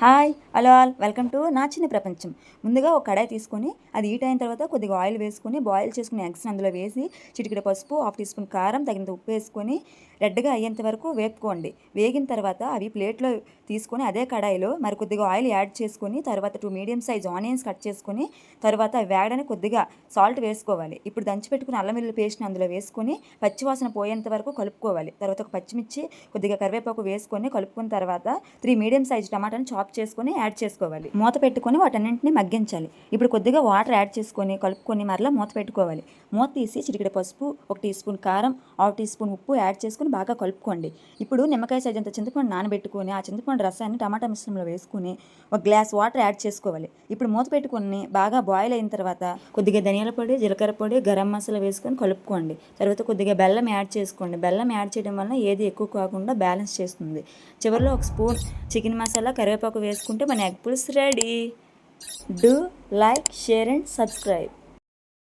Hi hello all. Welcome to నా చిన్న ప్రపంచం. ముందుగా ఒక కడాయి తీసుకొని అది హీట్ అయిన తర్వాత కొద్దిగా ఆయిల్ వేసుకొని బాయిల్ చేసుకుని ఎగ్స్ అందులో వేసి చిటికెడ పసుపు హాఫ్ టీ స్పూన్ కారం తగినంత ఉప్పు వేసుకొని రెడ్గా అయ్యేంత వరకు వేపుకోండి. వేగిన తర్వాత అవి ప్లేట్లో తీసుకొని అదే కడాయిలో మరి కొద్దిగా ఆయిల్ యాడ్ చేసుకొని తర్వాత two medium size onions cut చేసుకొని తర్వాత అవి వేగడానికి కొద్దిగా సాల్ట్ వేసుకోవాలి. ఇప్పుడు దంచి పెట్టుకుని అల్లం వెల్లుల్లి పేస్ట్ని అందులో వేసుకొని పచ్చివాసన పోయేంత వరకు కలుపుకోవాలి. తర్వాత ఒక పచ్చిమిర్చి కొద్దిగా కరివేపాకు వేసుకొని కలుపుకున్న తర్వాత త్రీ మీడియం సైజ్ టమాటాని చాప్ చేసుకొని యాడ్ చేసుకోవాలి. మూత పెట్టుకొని వాటన్నింటిని మగ్గించాలి. ఇప్పుడు కొద్దిగా వాటర్ యాడ్ చేసుకొని కలుపుకొని మరలా మూత పెట్టుకోవాలి. మూత తీసి చిటికెడ పసుపు ఒక టీ స్పూన్ కారం హాఫ్ టీ స్పూన్ ఉప్పు యాడ్ చేసుకొని బాగా కలుపుకోండి. ఇప్పుడు నిమ్మకాయ సైజ్ అంత చింతపండు నానబెట్టుకొని ఆ చింతపండు రసాన్ని టమాటా మిశ్రమంలో వేసుకుని ఒక గ్లాస్ వాటర్ యాడ్ చేసుకోవాలి. ఇప్పుడు మూత పెట్టుకొని బాగా బాయిల్ అయిన తర్వాత కొద్దిగా ధనియాల పొడి జీలకర్ర పొడి గరం మసాలా వేసుకొని కలుపుకోండి. తర్వాత కొద్దిగా బెల్లం యాడ్ చేసుకోండి. బెల్లం యాడ్ చేయడం వల్ల ఏది ఎక్కువ కాకుండా బ్యాలెన్స్ చేస్తుంది. చివరిలో ఒక స్పూన్ చికెన్ మసాలా కరివేపాకు వేసుకుంటే మన ఎగ్ పులుసు ready. Do like share and subscribe.